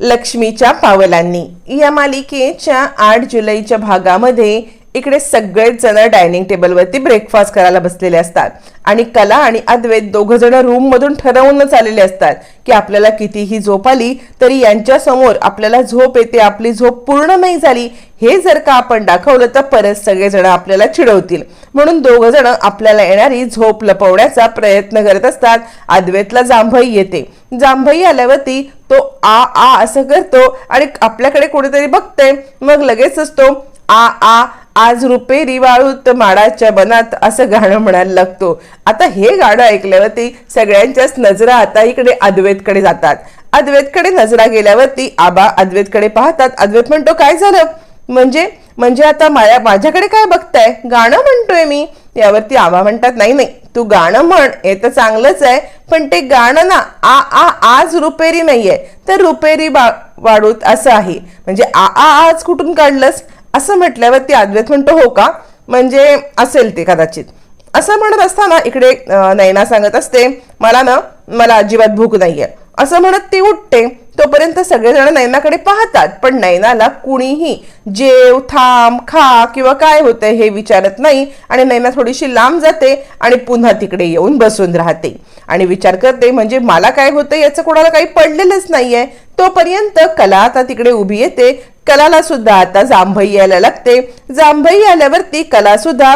लक्ष्मीच्या पावलांनी. या मालिकेच्या आठ जुलैच्या भागामध्ये इकडे सगळेच जण डायनिंग टेबलवरती ब्रेकफास्ट करायला बसलेले असतात. आणि कला आणि अद्वैत दोघ जण रूम मधून ठरवूनच आलेले असतात की आपल्याला कितीही झोप आली तरी यांच्या समोर आपल्याला झोप येते आपली झोप पूर्ण नाही झाली. हे जर का आपण दाखवलं तर परत सगळेजण आपल्याला चिडवतील. म्हणून दोघ जण आपल्याला येणारी झोप लपवण्याचा प्रयत्न करत असतात. अद्वैतला जांभई येते. जांभई आल्यावरती तो आ आ असं करतो आणि आपल्याकडे कोणीतरी बघते मग लगेचच तो आ आ आज रुपेरी वाळूत माडाच्या बनात असं गाणं म्हणायला लागतो. आता हे गाणं ऐकल्यावरती सगळ्यांच्याच नजरा आता इकडे अद्वैतकडे जातात. अद्वैतकडे नजरा गेल्यावरती आबा अद्वैतकडे पाहतात. अद्वैत म्हणतो काय झालं? म्हणजे म्हणजे आता माया माझ्याकडे काय बघताय? गाणं म्हणतोय मी. यावरती आबा म्हणतात नाही नाही तू गाणं म्हण. हे तर चांगलंच आहे पण ते गाणं ना आ आ आज रुपेरी नाहीये. तर रुपेरी बा वाढूत असं आहे. म्हणजे आ आ आज कुठून काढलंस? असं म्हटल्यावरती अद्वैत म्हणतो हो का? म्हणजे असेल ते कदाचित. असं म्हणत असताना इकडे नैना सांगत असते मला ना मला अजिबात भूक नाहीये. असं म्हणत ती उठते तोपर्यंत सगळेजण नैनाकडे पाहतात. पण नैनाला कुणीही जेव थांब खा किंवा काय होतंय हे विचारत नाही आणि नैना थोडीशी लांब जाते आणि पुन्हा तिकडे येऊन बसून राहते. आणि विचार करते म्हणजे मला काय होतं याचं कोणाला काही पडलेलंच नाहीये. तोपर्यंत कला आता तिकडे उभी येते. कलाला सुद्धा आता जांभई यायला लागते. जांभई आल्यावरती कला सुद्धा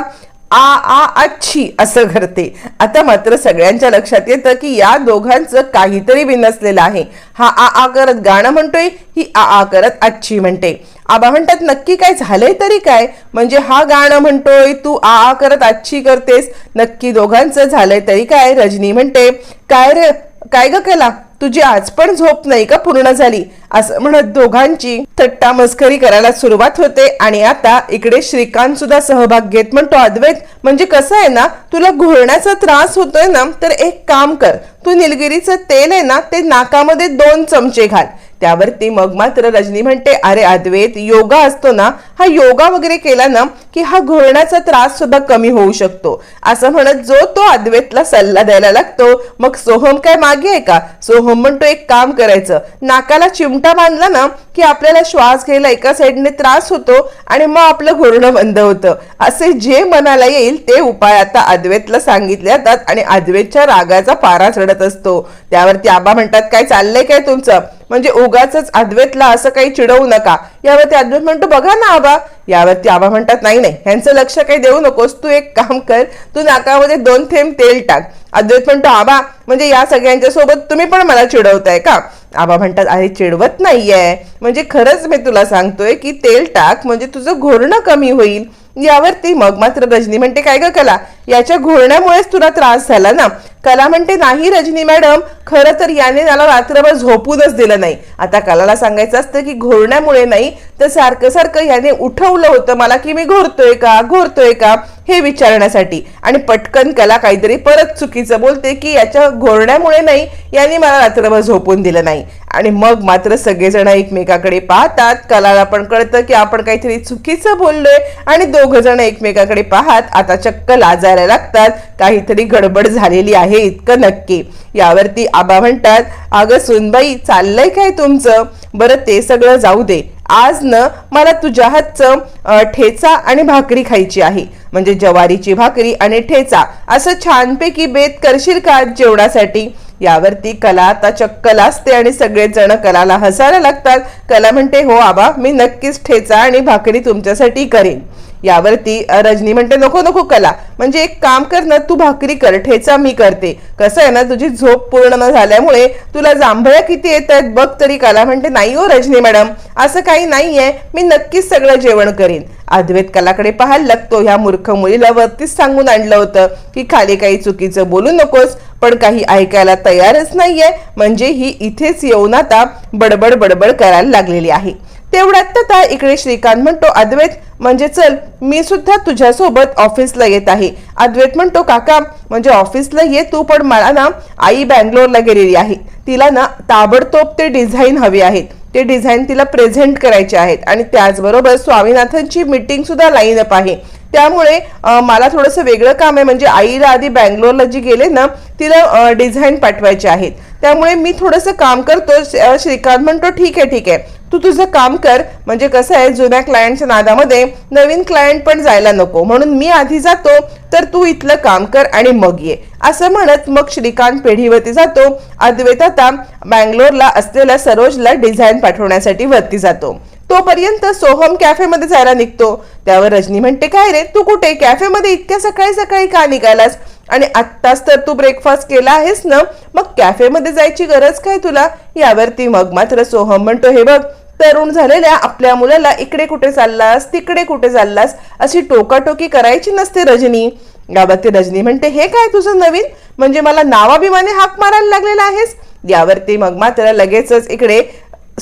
आ आ अच्छी असं करते आता मात्र सगळ्यांच्या लक्षात येतं की या दोघांचं काहीतरी बिनसलेलं आहे. हा आ आ करत गाणं म्हणतोय ही आ आ करत अच्छी म्हणते. आबा म्हणतात नक्की काय झालंय तरी काय? म्हणजे हा गाणं म्हणतोय तू आ आ करत अच्छी करतेस. नक्की दोघांचं झालंय तरी काय? रजनी म्हणते काय रे? काय ग केला? तुझी आज पण झोप नाही का पूर्ण झाली? असं म्हणत दोघांची थट्टा मस्करी करायला सुरुवात होते आणि आता इकडे श्रीकांत सुद्धा सहभाग घेत म्हणतो अद्वैत म्हणजे कसं आहे ना तुला घोळण्याचा त्रास होतोय ना तर एक काम कर. तू निलगिरीचं तेल आहे ना ते नाकामध्ये दोन चमचे घाल. त्यावरती मग मात्र रजनी म्हणते अरे अद्वैत योगा असतो ना हा योगा वगैरे केला ना की हा घोळण्याचा त्रास सुद्धा कमी होऊ शकतो. असं म्हणत जो तो अद्वैतला सल्ला द्यायला लागतो मग सोहम काय मागे आहे का? सोहम म्हणतो एक काम करायचं. नाकाला चिमटा बांधला ना की आपल्याला श्वास घ्यायला एका साईडने त्रास होतो आणि मग आपलं घोरणं बंद होतं. असे जे मनाला येईल ते उपाय आता अद्वैतला सांगितले जातात आणि अद्वैतच्या रागाचा पारा चढत असतो. त्यावरती आबा म्हणतात काय चाललंय काय तुमचं? म्हणजे उगाच अद्वैतला असं काही चिडवू नका. यावरती अद्वैत म्हणतो बघा ना आबा. यावरती आबा म्हणतात नाही नाही ह्यांचं लक्ष काही देऊ नकोस. तू एक काम कर तू नाकामध्ये दोन थेंब तेल टाक. अद्वैत म्हणतो आबा म्हणजे या सगळ्यांच्या सोबत तुम्ही पण मला चिडवताय का? आबा म्हणतात अरे चिडवत नाहीये. म्हणजे खरंच मी तुला सांगतोय की तेल टाक म्हणजे तुझं घोरणं कमी होईल. यावरती मग मात्र रजनी म्हणते काय ग कला? याच्या घोरण्यामुळेच तुला त्रास झाला ना? कला म्हणते नाही रजनी मॅडम खरं तर याने मला रात्रभर झोपूनच दिलं नाही. आता कलाला सांगायचं असतं की घोरण्यामुळे नाही तर सारखं सारखं याने उठवलं होतं मला की मी घोरतोय का घोरतोय का हे विचारण्यासाठी. आणि पटकन कला काहीतरी परत चुकीचं बोलते की याच्या घोरण्यामुळे नाही याने मला रात्रभर झोपून दिलं नाही. आणि मग मात्र सगळेजण एकमेकाकडे पाहतात. कलाला पण कळतं की आपण काहीतरी चुकीचं बोललोय आणि दोघ जण एकमेकाकडे पाहत आता चक्क लाजायला लागतात. काहीतरी गडबड झालेली आहे इतकं नक्की. यावरती आबा म्हणतात अगं सुनबाई चाललंय काय तुमचं? बरं ते सगळं जाऊ दे. आज न मला तुझ्या हातचं ठेचा आणि भाकरी खायची आहे. म्हणजे जवारीची भाकरी आणि ठेचा. असं छानपैकी बेत करशील का जेवणासाठी? यावरती कला आता चक्क लाजते आणि सगळेच जण कलाला हसायला लागतात. कला म्हणते हो आबा मी नक्कीच ठेचा आणि भाकरी तुमच्यासाठी करेन. यावरती रजनी म्हणते नको नको कला. म्हणजे एक काम कर ना तू भाकरी कर ठेचा मी करते. कसं आहे ना तुझी झोप पूर्ण न झाल्यामुळे तुला जांभळ्या किती येत आहेत बघ तरी कला. म्हणते नाही हो रजनी मॅडम असं काही नाहीये. मी नक्कीच सगळं जेवण करीन. अद्वैत कलाकडे पाहायला लागतो ह्या मूर्ख मुलीला वरतीच सांगून आणलं होतं की खाली काही चुकीचं बोलू नकोस पण काही ऐकायला तयारच नाहीये. म्हणजे ही इथेच येऊन आता बडबड बडबड करायला लागलेली आहे. तेवढ्यात आता इकडे श्रीकांत म्हणतो अद्वैत म्हणजे चल मी सुद्धा तुझ्यासोबत ऑफिसला येत आहे. अद्वैत म्हणतो काका म्हणजे ऑफिसला ये तू पण मला ना आई बँगलोरला गेलेली आहे. तिला ना ताबडतोब ते डिझाईन हवे आहेत. ते डिझाईन तिला प्रेझेंट करायचे आहेत आणि त्याचबरोबर स्वामीनाथनची मीटिंग सुद्धा लाईन अप आहे. त्यामुळे मला थोडंसं वेगळं काम आहे. म्हणजे आईला आधी बँगलोरला जी गेले ना तिला डिझाईन पाठवायचे आहेत. त्यामुळे मी थोडंसं काम करतो. श्रीकांत म्हणतो ठीक आहे ठीक आहे. तू तुझं काम कर. म्हणजे कसं आहे जुन्या क्लायंटच्या नादामध्ये नवीन क्लायंट पण जायला नको. म्हणून मी आधी जातो तर तू इथलं काम कर आणि मग ये. असं म्हणत मग श्रीकांत पेढीवरती जातो. अद्वैत आता बँगलोरला असलेल्या सरोजला डिझाईन पाठवण्यासाठी वरती जातो. तोपर्यंत सोहम कॅफेमध्ये जायला निघतो. त्यावर रजनी म्हणते काय रे तू कुठे? कॅफेमध्ये इतक्या सकाळी सकाळी का निघालास? आणि आत्ताच तर तू ब्रेकफास्ट केला आहेस ना? मग कॅफेमध्ये जायची गरज काय तुला? यावरती मग मात्र सोहम म्हणतो हे बघ तरुण झालेल्या आपल्या मुलाला इकडे कुठे चाललास तिकडे कुठे चाललास अशी टोकाटोकी करायची नसते रजनी. यावरती रजनी म्हणते हे काय तुझं नवीन? म्हणजे मला नावाभिमाने हाक मारायला लागलेला आहेस? यावरती मग मात्र लगेचच इकडे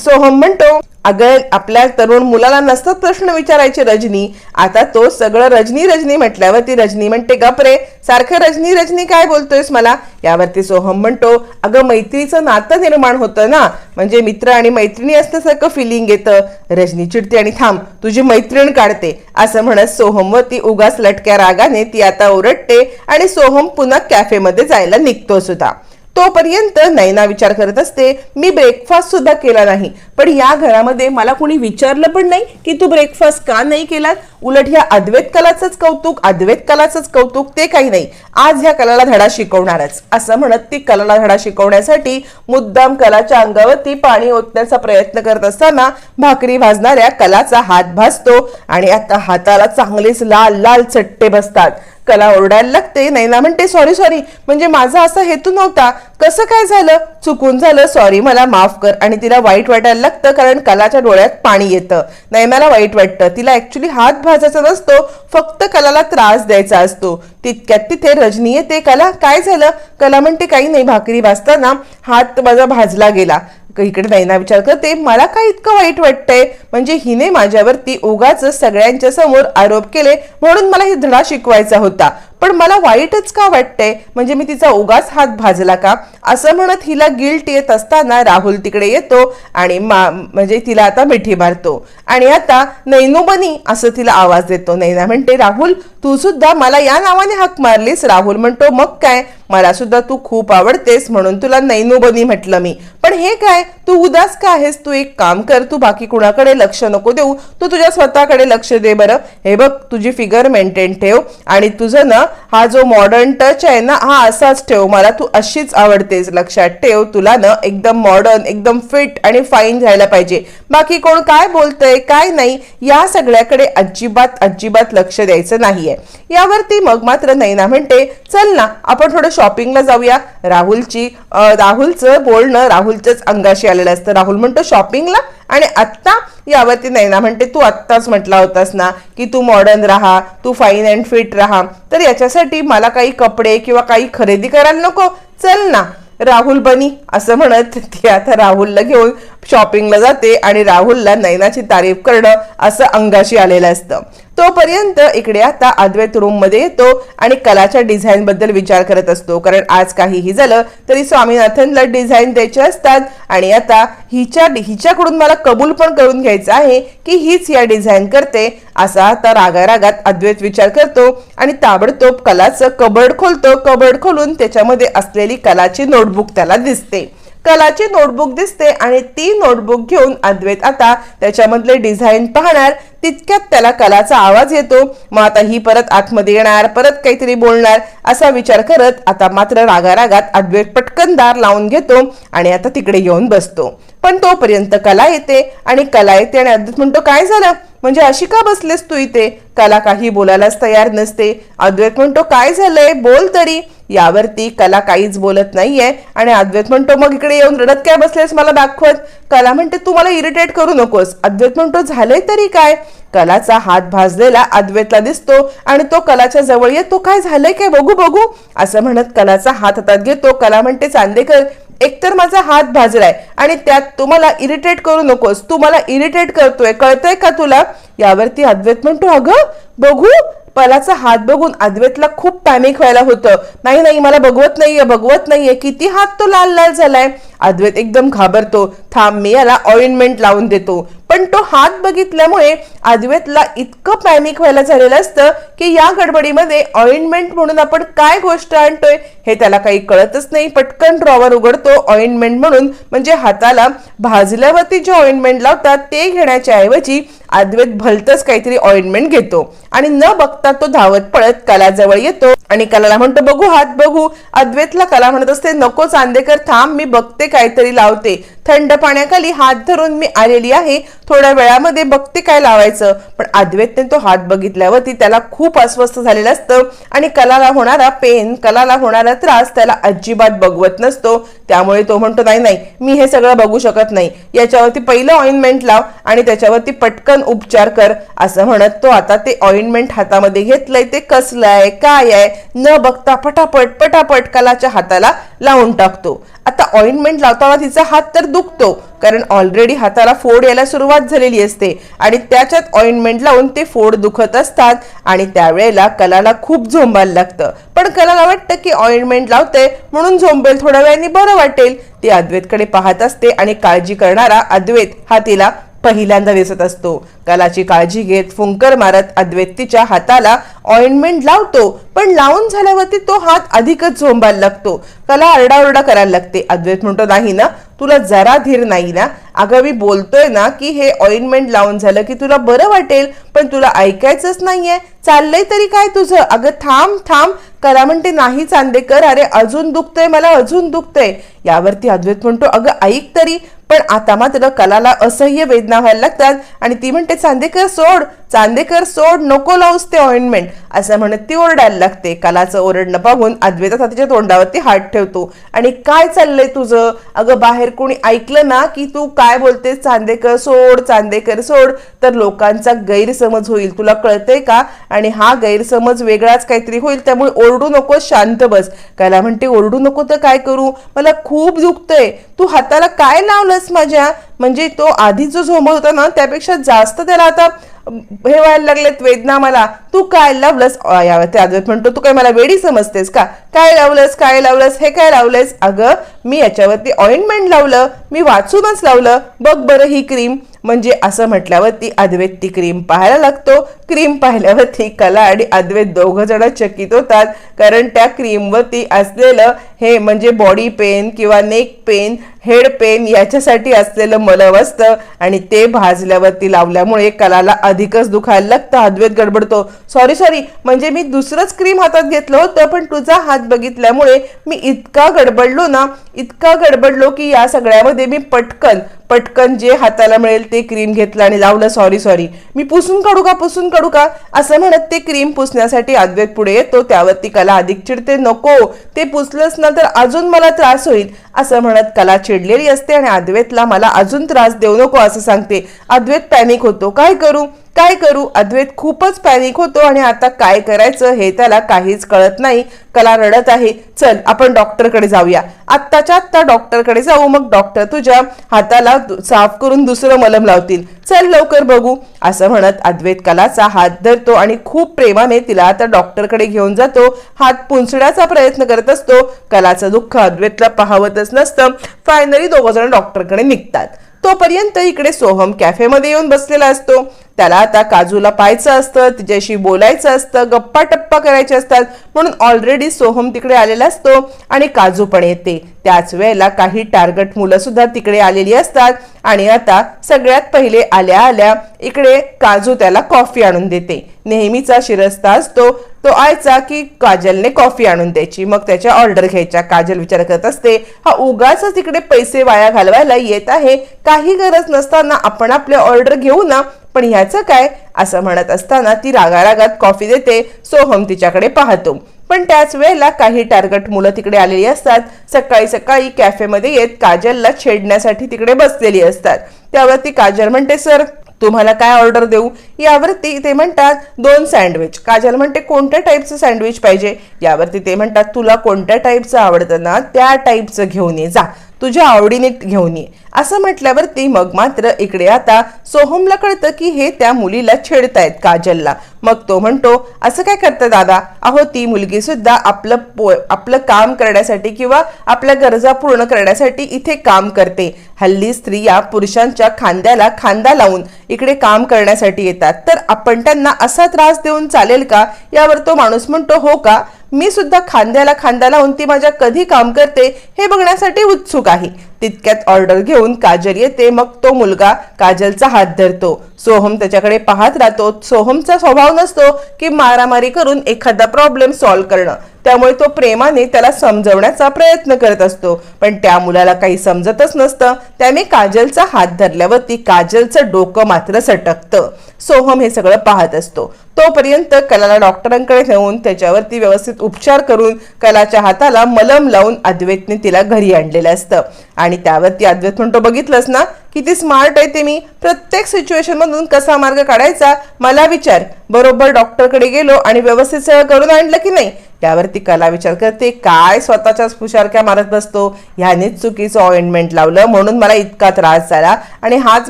सोहम म्हणतो अगं आपल्या तरुण मुलाला नसतात प्रश्न विचारायचे रजनी आता तो सगळं रजनी रजनी म्हटल्यावर ती रजनी म्हणते गपरे सारखं रजनी रजनी काय बोलतोयस मला? यावरती सोहम म्हणतो अगं मैत्रीचं नातं निर्माण होतं ना म्हणजे मित्र आणि मैत्रिणी असल्यासारखं फिलिंग येतं. रजनी चिडते आणि थांब तुझी मैत्रीण काढते. असं म्हणत सोहम व ती उगाच लटक्या रागाने ती आता ओरडते आणि सोहम पुन्हा कॅफेमध्ये जायला निघतो सुद्धा. तोपर्यंत नैना विचार करत असते मी ब्रेकफास्ट सुद्धा केला नाही. पण या घरामध्ये मला कुणी विचारलं पण नाही की तू ब्रेकफास्ट का नाही केलात उलट ह्या अद्वैत कलाचंच कौतुक अद्वैत कलाचंच कौतुक ते काही नाही. आज ह्या कलाला धडा शिकवणारच. असं म्हणत ती कलाला धडा शिकवण्यासाठी मुद्दाम कलाच्या अंगावरती पाणी ओतण्याचा प्रयत्न करत असताना भाकरी भाजणाऱ्या कलाचा हात भाजतो आणि आता हाताला चांगलेच लाल लाल चट्टे बसतात. कला ओरडायला लागते. नैना म्हणते सॉरी सॉरी म्हणजे माझा असा हेतू नव्हता. कसं काय झालं? चुकून झालं. सॉरी मला माफ कर. आणि तिला वाईट वाटायला लागतं कारण कलाच्या डोळ्यात पाणी येतं. नैनाला वाईट वाटतं. तिला ऍक्च्युली हात भाजायचा नसतो. फक्त कलाला त्रास द्यायचा असतो. तितक्यात तिथे रजनी येते. कला काय झालं? कला म्हणते काही नाही. भाकरी भाजताना हात माझा भाजला गेला. इकडे नैना विचार करते मला काय इतकं वाईट वाटतंय? म्हणजे हिने माझ्यावरती उगाच सगळ्यांच्या समोर आरोप केले म्हणून मला ही धडा शिकवायचा होता. पण मला वाईटच का वाटतंय? म्हणजे मी तिचा उगाच हात भाजला का? असं म्हणत हिला गिल्ट येत असताना राहुल तिकडे येतो आणि मा म्हणजे तिला आता मिठी मारतो. आणि आता नैनोबनी असं तिला आवाज देतो. नैना म्हणते राहुल तू सुद्धा मला या नावाने हाक मारलीस. राहुल म्हणतो मग काय? मला सुद्धा तू खूप आवडतेस म्हणून तुला नैनोबनी म्हटलं मी. पण हे काय? तू उदास का आहेस? तू एक काम कर तू बाकी कुणाकडे लक्ष नको देऊ. तू तुझ्या स्वतःकडे लक्ष दे बरं. हे बघ तुझी फिगर मेंटेन ठेव. आणि तुझं ना हा जो मॉडर्न टच आहे ना हा असाच ठेव. मला तू अशीच आवडतेस. लक्षात ठेव तुला ना एकदम मॉडर्न एकदम फिट आणि फाईन झायला पाहिजे. बाकी कोण काय बोलतंय काय नाही या सगळ्याकडे अजिबात अजिबात लक्ष द्यायचं नाहीये. यावरती मग मात्र नैना म्हणते चल ना आपण थोडं शॉपिंगला जाऊया. राहुलची राहुलचं बोलणं राहुलच्याच अंगाशी आलेलं असतं. राहुल म्हणतो शॉपिंगला आणि आत्ता यावरती नैना म्हणते तू आत्ताच म्हटला होतास ना की तू मॉडर्न राहा तू फाईन अँड फिट राहा. तर याच्यासाठी मला काही कपडे किंवा काही खरेदी करायला नको. चल ना राहुल बनी असं म्हणत ती आता राहुलला घेऊन शॉपिंगला जाते आणि राहुलला नैनाची तारीफ करणं असं अंगाशी आलेलं असतं. तोपर्यंत इकडे आता अद्वैत रूममध्ये येतो आणि कलाच्या डिझाईन बद्दल विचार करत असतो. कारण आज काहीही झालं तरी स्वामीनाथनला डिझाईन द्यायचे असतात. आणि आता हिच्या हिच्याकडून मला कबूल पण करून घ्यायचं आहे की हीच या डिझाईन करते असा आता रागा रागात अद्वैत विचार करतो आणि ताबडतोब कलाचं कबर्ड खोलतो. कबर्ड खोलून त्याच्यामध्ये असलेली कलाची नोटबुक त्याला दिसते. कलाची नोटबुक दिसते आणि ती नोटबुक घेऊन अद्वैत आता त्याच्यामधले डिझाईन पाहणार तितक्यात त्याला कलाचा आवाज येतो. मग आता ही परत आतमध्ये येणार परत काहीतरी बोलणार असा विचार करत आता मात्र रागारागात अद्वैत पटकन दार लावून घेतो आणि आता तिकडे येऊन बसतो. पण तोपर्यंत कला येते आणि कला येते आणि अद्वैत म्हणतो काय झालं? म्हणजे अशी का बसलेस तू इथे? कला काही बोलायलाच तयार नसते. अद्वैत म्हणतो काय झालंय? बोल तरी. यावरती कला काहीच बोलत नाहीये. आणि अद्वैत म्हणतो मग इकडे येऊन रडत काय बसलेस मला दाखवत? कला म्हणते तू मला इरिटेट करू नकोस. अद्वैत म्हणतो झालंय तरी काय? कलाचा हात भाजलेला अद्वैतला दिसतो आणि तो कलाच्या जवळ येतो काय झालंय? काय? बघू बघू. असं म्हणत कलाचा हात हातात घेतो. कला म्हणते चांदेकर एकतर माझा हात भाजलाय आणि त्यात तुम्हाला इरिटेट करू नकोस. तू मला इरिटेट करतोय. कळतंय का तुला? यावरती अद्वैत म्हणतो अगं बघू. पलाचा हात बघून अद्वैतला खूप पॅनिक व्हायला होतं. नाही नाही मला बघवत नाहीये बघवत नाहीये. किती हात तो लाल लाल झालाय. अद्वैत एकदम घाबरतो थांब मी याला ऑइंटमेंट लावून देतो. पण तो हात बघितल्यामुळे अद्वैतला इतकं पॅनिक व्हायला झालेलं असतं की या गडबडीमध्ये ऑइंटमेंट म्हणून आपण काय गोष्ट आणतोय हे त्याला काही कळतच नाही. पटकन ड्रॉवर उघडतो ऑइंटमेंट म्हणून. म्हणजे हाताला भाजल्यावरती जे ऑइंटमेंट लावतात ते घेण्याच्या ऐवजी अद्वैत भलतच काहीतरी ऑइंटमेंट घेतो. आणि न बघता तो धावत पळत कलाजवळ येतो. आणि कलाला म्हणतो बघू हात बघू. अद्वैतला कला म्हणत असते नको चांदेकर थांब मी बघते काहीतरी लावते. थंड पाण्याखाली हात धरून मी आलेली आहे. थोड्या वेळामध्ये बघते काय लावायचं. पण अद्वैतने तो हात बघितल्यावरती त्याला खूप अस्वस्थ झालेलं असतं. आणि कलाला होणारा पेन कलाला होणारा त्रास त्याला अजिबात बघवत नसतो. त्यामुळे तो म्हणतो नाही नाही मी हे सगळं बघू शकत नाही. याच्यावरती पहिलं ऑइंटमेंट लाव आणि त्याच्यावरती पटकन उपचार कर. असं म्हणत तो आता ते ऑइंटमेंट हातामध्ये घेतलंय. ते कसलं आहे काय आहे? न बघता पटापट पटापट कलाच्या हाताला लावून टाकतो. आता ऑइंटमेंट लावताना तिचा हात तर दुखतो कारण ऑलरेडी हाताला फोड यायला सुरुवात झालेली असते आणि त्याच्यात ऑइंटमेंट लावून ते फोड दुखत असतात आणि त्यावेळेला कलाला खूप झोंबायला लागतं. पण कलाला वाटतं की ऑइंटमेंट लावते म्हणून झोंबेल थोड्या वेळाने बरं वाटेल. ती अद्वैतकडे पाहत असते आणि काळजी करणारा अद्वैत हा तिला पहिल्यांदा दिसत असतो. कलाची काळजी घेत फुंकर मारत अद्वैतीच्या हाताला ऑइंटमेंट लावतो. पण लावून झाल्यावरती तो हात अधिकच झोंबायला लागतो. कला आरडाओरडा करायला लागते. अद्वैत म्हणतो नाही ना तुला जरा धीर नाही ना. अगं मी बोलतोय ना की हे ऑइंटमेंट लावून झालं की तुला बरं वाटेल पण तुला ऐकायचंच नाहीये. चाललंय तरी काय तुझं? अगं थांब थांब. कला म्हणते नाही चांदेकर अरे अजून दुखतंय मला अजून दुखतंय. यावरती अद्वैत म्हणतो अगं ऐक तरी. पण आता मात्र कलाला असह्य वेदना व्हायला लागतात आणि ती म्हणते चांदेकर सोड. चांदेकर सोड. नको लावूस ते ऑइंटमेंट असं म्हणत ती ओरडायला लागते. कलाचं ओरडणं पाहून अद्वैत आता तिच्या तोंडावरती हात ठेवतो. आणि काय चाललंय तुझं? अगं बाहेर कोणी ऐकलं ना की तू काय बोलतेस? चांदेकर सोड चांदेकर सोड. तर लोकांचा गैरसमज होईल. तुला कळतंय का? आणि हा गैरसमज वेगळाच काहीतरी होईल. त्यामुळे ओरडू नको शांत बस. कायला म्हणते ओरडू नको तर काय करू? मला खूप दुखतंय. तू हाताला काय लावलंस माझ्या? म्हणजे तो आधी जो झोंबत होता ना त्यापेक्षा जास्त त्याला आता हे व्हायला लागलेत वेदना मला. तू काय लावलंस? अ, यावरती म्हणतो तू काय मला वेडी समजतेस का? काय लावलंस काय लावलंस हे काय लावलंस? अगं मी याच्यावरती ऑइंटमेंट लावलं मी वाचूनच लावलं. बघ बरं ही क्रीम म्हणजे असं म्हटल्यावरती अद्वैत ती क्रीम पाहायला लागतो. क्रीम पाहिल्यावरती कला आणि अद्वैत दोघं जण चकित होतात. कारण त्या क्रीमवरती असलेलं हे म्हणजे बॉडी पेन किंवा नेक पेन हेड पेन याच्यासाठी असलेलं मलव असतं आणि ते भाजल्यावरती लावल्यामुळे कलाला अधिकच दुखायला लागतं. अद्वैत गडबडतो. सॉरी सॉरी म्हणजे मी दुसरंच क्रीम हातात घेतलं होतं पण तुझा हात बघितल्यामुळे मी इतका गडबडलो ना इतका गडबडलो की या सगळ्यामध्ये मी पटकन पटकन जे हाताला मिळेल ते क्रीम घेतलं आणि लावलं. सॉरी सॉरी मी पुसून काढू का? पुसून काढू का? असं म्हणत ते क्रीम पुसण्यासाठी अद्वैत पुढे येतो. त्यावर ती कला अधिक चिडते. नको. ते पुसलंच ना तर अजून मला त्रास होईल. असं म्हणत कला चिडलेली असते आणि अद्वैतला मला अजून त्रास देऊ नको असं सांगते. अद्वैत पॅनिक होतो. काय करू? काय करू? अद्वैत खूपच पॅनिक होतो आणि आता काय करायचं हे त्याला काहीच कळत नाही. कला रडत आहे. चल आपण डॉक्टरकडे जाऊया. आत्ताच्या आत्ता डॉक्टरकडे जाऊ. मग डॉक्टर तुझ्या हाताला साफ करून दुसरं मलम लावतील. चल लवकर बघू. असं म्हणत अद्वैत कलाचा हात धरतो आणि खूप प्रेमाने तिला आता डॉक्टरकडे घेऊन जातो. हात पुंचण्याचा प्रयत्न करत असतो. कलाचं दुःख अद्वैतला पाहवतच नसतं. फायनली दोघं जण डॉक्टरकडे निघतात. तोपर्यंत इकडे सोहम कॅफेमध्ये येऊन बसलेला असतो. त्याला आता काजूला पाहायचं असतं तिच्याशी बोलायचं असतं गप्पा टप्पा करायचे असतात. म्हणून ऑलरेडी सोहम तिकडे आलेला असतो आणि काजू पण येते. त्याच वेळेला काही टार्गेट मुलं सुद्धा तिकडे आलेली असतात आणि आता सगळ्यात पहिले आल्या आल्या इकडे काजू त्याला कॉफी आणून देते. नेहमीचा शिरस्ता असतो तो आयचा की काजलने कॉफी आणून द्यायची. मग त्याच्या ऑर्डर घ्यायच्या. काजल विचार करत असते हा उगाच तिकडे पैसे वाया घालवायला येत आहे. काही गरज नसताना आपण आपले ऑर्डर घेऊ ना पण ह्याचं काय? असं म्हणत असताना ती रागारागात कॉफी देते सोहम तिच्याकडे पाहतो. पण त्याच वेळेला काही टार्गेट मुलं तिकडे आलेली असतात. सकाळी सकाळी कॅफेमध्ये येत काजलला छेडण्यासाठी तिकडे बसलेली असतात. त्यावरती काजल म्हणते सर तुम्हाला काय ऑर्डर देऊ? यावरती ते म्हणतात दोन सँडविच. काजल म्हणते कोणत्या टाईपचं सँडविच पाहिजे? यावरती ते म्हणतात तुला कोणत्या टाईपचं आवडतं ना त्या टाईपचं घेऊन ये जा. तुझ्या आवडीने घेऊन ये. असं म्हटल्यावरती मग मात्र इकडे आता सोहमला कळतं की हे त्या मुलीला छेडतायत काजलला. मग तो म्हणतो असं काय करतं दादा? अहो ती मुलगी सुद्धा आपलं पो आपलं काम करण्यासाठी किंवा आपल्या गरजा पूर्ण करण्यासाठी इथे काम करते. हल्ली स्त्रिया पुरुषांच्या खांद्याला खांदा लावून इकडे काम करण्यासाठी येतात. तर आपण त्यांना असा त्रास देऊन चालेल का? यावर तो माणूस म्हणतो हो का? मी सुद्धा खांद्याला खांदा लावून ती माझ्या कधी काम करते हे बघण्यासाठी उत्सुक आहे. तितक्यात ऑर्डर घेऊन काजल येते. मग तो मुलगा काजलचा हात धरतो. सोहम त्याच्याकडे पाहत राहतो. सोहमचा स्वभाव नसतो की मारामारी करून एखादा प्रॉब्लेम सॉल्व्ह करणं. त्यामुळे तो प्रेमाने त्याला समजवण्याचा प्रयत्न करत असतो. पण त्या मुलाला काही समजतच नसतं. त्याने काजलचा हात धरल्यावरती काजलचं डोकं मात्र सटकतं. सोहम हे सगळं पाहत असतो. तोपर्यंत कलाला डॉक्टरांकडे नेऊन त्याच्यावरती व्यवस्थित उपचार करून कलाच्या हाताला मलम लावून अद्वैतने तिला घरी आणलेलं असतं. आणि आणि त्यावरती अद्वैत म्हणतो बघितलंस ना किती स्मार्ट आहे ते मी प्रत्येक सिच्युएशनमधून कसा मार्ग काढायचा मला विचार. बरोबर डॉक्टरकडे गेलो आणि व्यवस्थित सगळं करून आणलं की नाही? त्यावरती कला विचार करते काय स्वतःच्याच फुशारक्या मारत बसतो? ह्यानेच चुकीचं ऑइंटमेंट लावलं म्हणून मला इतका त्रास झाला आणि हाच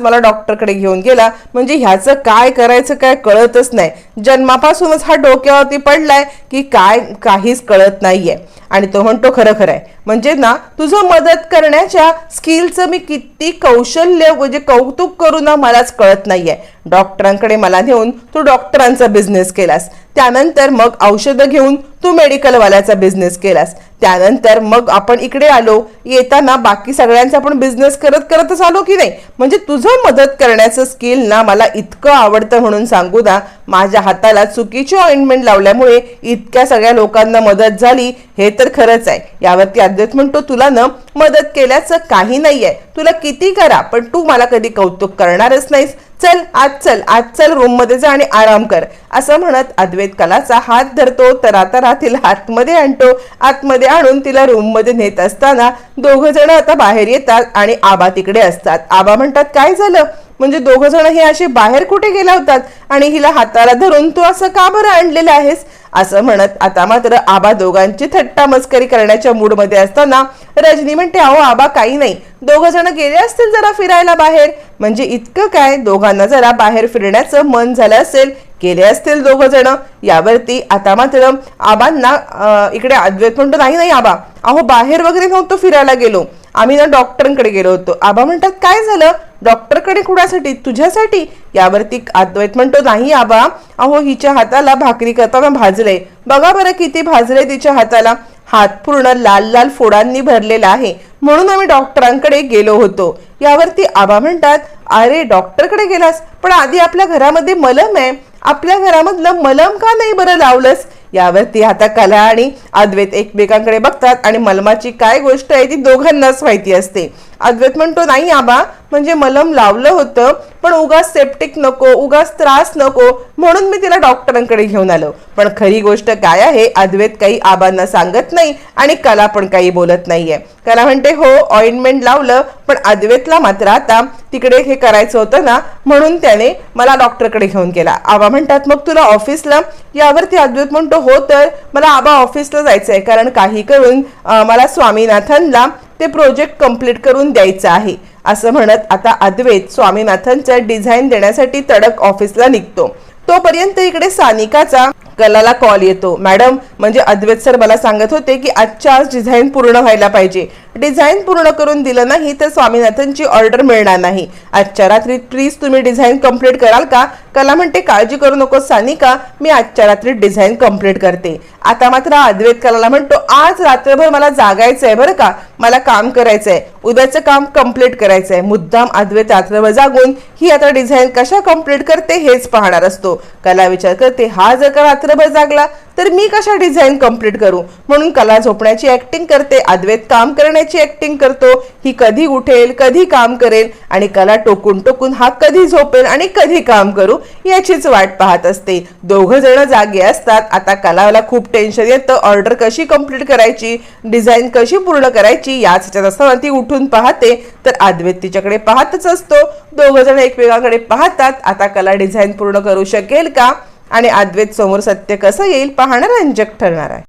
मला डॉक्टरकडे घेऊन गेला. म्हणजे ह्याचं काय करायचं काय कळतच नाही. जन्मापासूनच हा डोक्यावरती पडलाय की काय काहीच कळत नाहीये. आणि तो म्हणतो खरं खरं आहे. म्हणजे ना तुझं मदत करण्याच्या स्किलचं मी किती कौशल्य म्हणजे कौतुक करू ना मलाच कळत नाहीये. डॉक्टरांकडे मला नेऊन तू डॉक्टरांचा बिझनेस केलास. त्यानंतर मग औषधं घेऊन तू मेडिकलवाल्याचा बिझनेस केलास. त्यानंतर मग आपण इकडे आलो. येताना बाकी सगळ्यांचा आपण बिझनेस करत करतच आलो की नाही? म्हणजे तुझं मदत करण्याचं स्किल ना मला इतकं आवडतं म्हणून सांगू ना. माझ्या हाताला चुकीची ऑइंटमेंट लावल्यामुळे इतक्या सगळ्या लोकांना मदत झाली. हे तर खरंच आहे. यावरती अद्वैत म्हणतो तुला ना मदत केल्याचं काही नाही आहे तुला किती करा पण तू मला कधी कौतुक करणारच नाहीस. चल आज चल आज चल रूममध्ये जा आणि आराम कर. असं म्हणत अद्वैत कलाचा हात धरतो तरातरा तिला आतमध्ये आणतो. आतमध्ये आणून तिला रूममध्ये नेत असताना दोघं जण आता बाहेर येतात आणि आबा तिकडे असतात. आबा म्हणतात काय झालं? म्हणजे दोघ जण हे असे बाहेर कुठे गेला होतात आणि हिला हाताला धरून तू असं का बरं आणलेलं आहेस? असं म्हणत आता मात्र आबा दोघांची थट्टा मस्करी करण्याच्या मूडमध्ये असताना रजनी म्हणते अहो आबा काही नाही. दोघ जण गेले असतील जरा फिरायला बाहेर. म्हणजे इतकं काय? दोघांना जरा बाहेर फिरण्याचं मन झालं असेल. गेले असतील दोघ जण. यावरती आता मात्र आबांना इकडे अद्वैत म्हणतो नाही नाही आबा. अहो बाहेर वगैरे नव्हतो फिरायला गेलो. आम्ही ना डॉक्टरांकडे गेलो होतो. आबा म्हणतात काय झालं? डॉक्टरकडे कुणासाठी? तुझ्यासाठी? यावरती अद्वैत म्हणतो नाही आबा. अहो हिच्या हाताला भाकरी करताना भाजले बघा बरं किती भाजले तिच्या हाताला. हात पूर्ण लाल लाल फोडांनी भरलेला आहे. म्हणून आम्ही डॉक्टरांकडे गेलो होतो. यावरती आबा म्हणतात अरे डॉक्टरकडे गेलास? पण आधी आपल्या घरामध्ये मलम आहे. आपल्या घरामधलं मलम का नाही बरं लावलंस? यावरती आता कला आणि अद्वैत एकमेकांकडे बघतात. आणि मलमाची काय गोष्ट आहे ती दोघांनाच माहिती असते. अद्वैत म्हणतो नाही आबा म्हणजे मलम लावलं होतं पण उगाच सेप्टिक नको उगाच त्रास नको म्हणून मी तिला डॉक्टरांकडे घेऊन आलो. पण खरी गोष्ट काय आहे अद्वैत काही आबांना सांगत नाही आणि कला पण काही बोलत नाहीये. कला म्हणते हो ऑइंटमेंट लावलं पण अद्वैतला मात्र आता तिकडे हे करायचं होतं ना म्हणून त्याने मला डॉक्टरकडे घेऊन केला आबा म्हणतात मग तुला ऑफिसला यावरती अद्वैत म्हणतो हो तर मला आबा ऑफिसला जायचं आहे कारण काही करून मला स्वामीनाथनला ते प्रोजेक्ट कंप्लीट करून द्यायचं आहे असं म्हणत आता अद्वैत स्वामीनाथनच्या डिझाईन देण्यासाठी तडक ऑफिसला निघतो. तोपर्यंत इकडे सानिकाचा कलाला कॉल येतो. मॅडम म्हणजे अद्वैत सर मला सांगत होते की आजच्या आज डिझाईन पूर्ण व्हायला पाहिजे. डिझाईन पूर्ण करून दिलं नाही तर स्वामीनाथनची ऑर्डर मिळणार नाही. आजच्या रात्री प्लीज तुम्ही डिझाईन कंप्लीट कराल का? कला म्हणते काळजी करू नको सानिका मी आजच्या रात्री डिझाईन कंप्लीट करते. आता मात्र अद्वैत कलाला म्हणतो आज रात्रभर मला जागायचं आहे बरं का? मला काम करायचं आहे उद्याचं काम कंप्लीट करायचं आहे मुद्दाम अद्वैत रात्रभर जागून ही आता डिझाईन कशा कंप्लीट करते हेच पाहणार असतो. कला विचार करते हा जर का रात्रभर जागला तर मी कशा डिझाईन कंप्लीट करू? म्हणून कला झोपण्याची ऍक्टिंग करते अद्वैत काम करण्याची ऍक्टिंग करतो. ही कधी उठेल कधी काम करेल आणि कला टोकून टोकून हा कधी झोपेल आणि कधी काम करू याचीच वाट पाहत असते. दोघं जण जागे असतात. आता कलाला खूप टेन्शन येतं. ऑर्डर कशी कंप्लीट करायची? डिझाईन कशी पूर्ण करायची? याच ह्याच्यात असताना ती उठून पाहते. तर अद्वैत तिच्याकडे पाहतच असतो. दोघं जण एकमेकांकडे पाहतात. आता कला डिझाईन पूर्ण करू शकेल का? आणि अद्वैत समोर सत्य कसं येईल पाहणं रंजक ठरणार आहे.